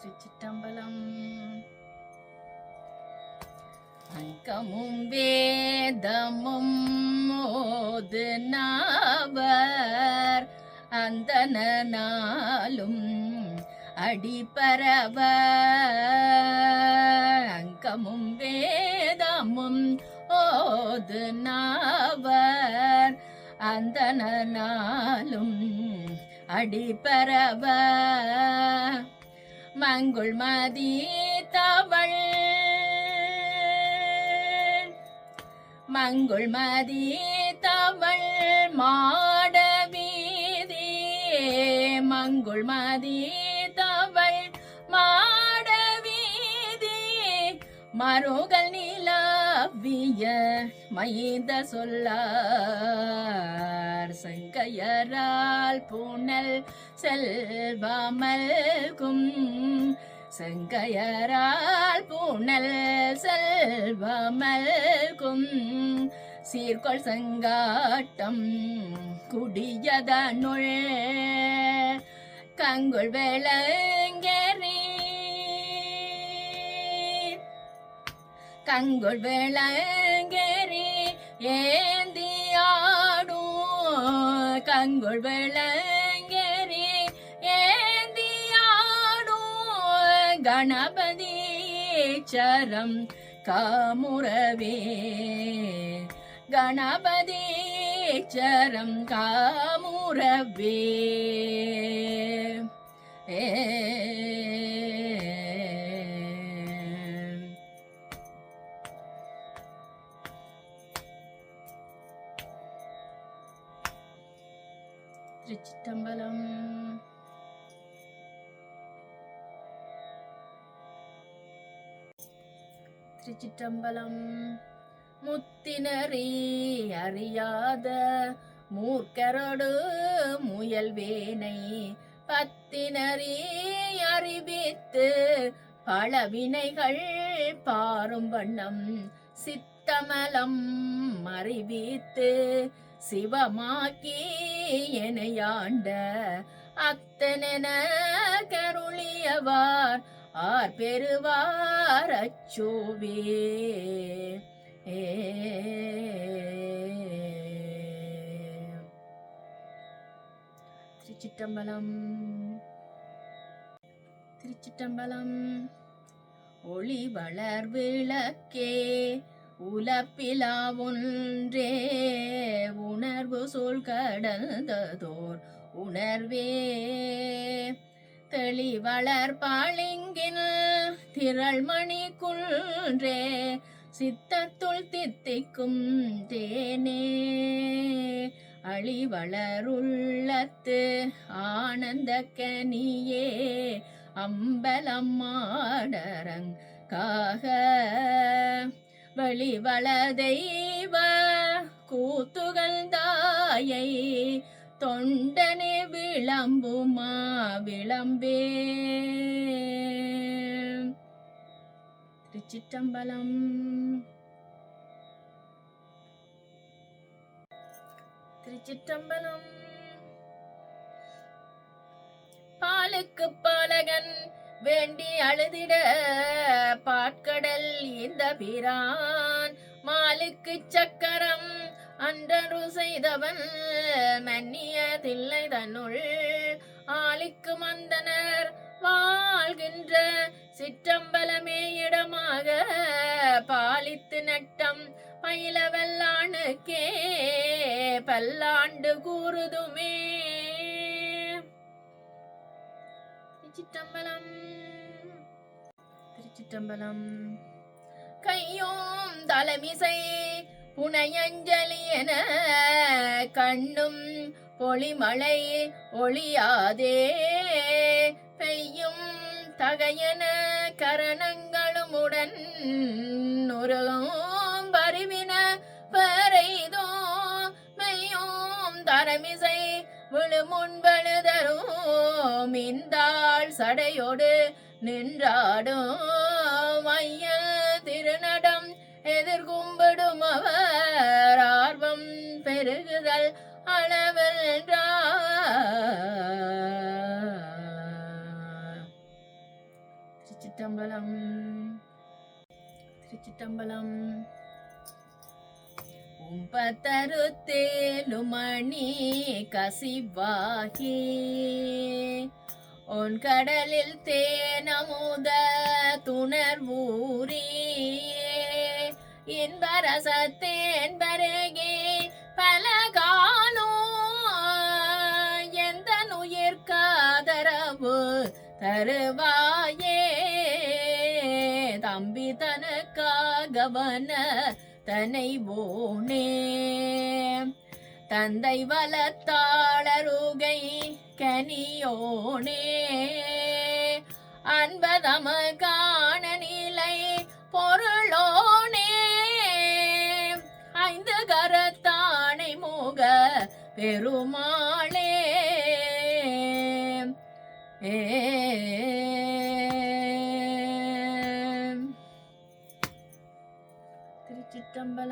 திருச்சிட்டம்பலம் அங்கமும் வேதமும் மோது நாவர் அந்தனாலும் அடிபரவ அங்கமும் வேதமும் ஓது நாவர் அந்தனாலும் அடிபரவ மங்குள் மதி தவள். மங்குள் மதி தவள் மாட வீதி. மங்குள் மதி தவள் மாட வீதி. மருகல் நிலா கவ்விய மைந்த சொல்லார் செங்கையரால் பூனல் செல்வமல்கும் செங்கையரால் பூனல் செல்வமல்கும் சீர்கொள் செங்காட்டம் குடியதனுள். கங்குள் விளங்கேறி கங்குள் வேளங்கேறி ஏந்தியாடும் கங்குள் வேளங்கேறி ஏந்தியாடும் கணபதி சரம் காமுறவே கணபதி சரம் காமுறவே ஏ திருச்சிற்றம்பலம். திருச்சிற்றம்பலம். முத்தினரே அறியாத மூர்க்கரோடு முயல்வேனை பத்தினரே அறிவித்து பல வினைகள் பாரும் வண்ணம் சித்தமலம் அறிவித்து சிவமாக்கி எனையாண்ட அத்தனென கருளியவார். ஆர் பெறுவார் அச்சோவே. ஏ. திருச்சிட்டம்பலம் திருச்சிட்டம்பலம் ஒளி வளர் விளக்கே உலப்பிலா ஒன்றே. உணர்வு சொல் கடந்ததோர் உணர்வே. தெளிவளர் பாலிங்கின் திரள்மணி குன்றே சித்தத்துள் தித்திக்கும் தேனே. அழிவளருள்ளத்து ஆனந்த கனியே அம்பலம்மாடரங் காக. வழிவள தெய்வ கூத்துகள் தாயை தொண்டனே விளம்புமா விளம்பே. திருச்சிற்றம்பலம். திருச்சிற்றம்பலம். பாலுக்கு பாலகன் வேண்டி அழுதிட பாட்கடல் இந்த பிரான் மாலுக்கு சக்கர அன்றரு செய்தவன் மன்னிய தில்லை தன்னுள். ஆளிக்கு மந்தனர் வாழ்கின்ற சிற்றம்பலமே இடமாக பாலித்து நட்டம் பயிலவல்லானுக்கே பல்லாண்டு கூறுதுமே. திருச்சிற்றம்பலம் திருச்சிற்றம்பலம். கையோம் தலைமிசை புனையஞ்சலி என கண்ணும் பொலிமழை ஒளியாதே பெய்யும் தகையன கரணங்களும் உடன் நுருகும் பரிவின பறைதோ மெய்யோம் தரமிசை விழுமுன்பழுதரும் இந்தாள் சடையோடு நின்றாடும். ஐயல் திருநடம் எதிர்கூ அளவென்றார் திருச்சிட்டம்பலம். உம்பத்தருத்தேலு மணி கசிவாகி உன் கடலில் தேனமுத துணர்வூரி இன்பரசத்தேன் பல காணோ எந்த நுயிர்காதரவு தருவா தனக்காகவன தனை போனே. தந்தை வளத்தாளருகை கனியோனே. அன்பதம காண நிலை பொருளோனே. ஐந்து கரத்தானை முக பெருமாளே. ஏ திருச்சிற்றம்பலம்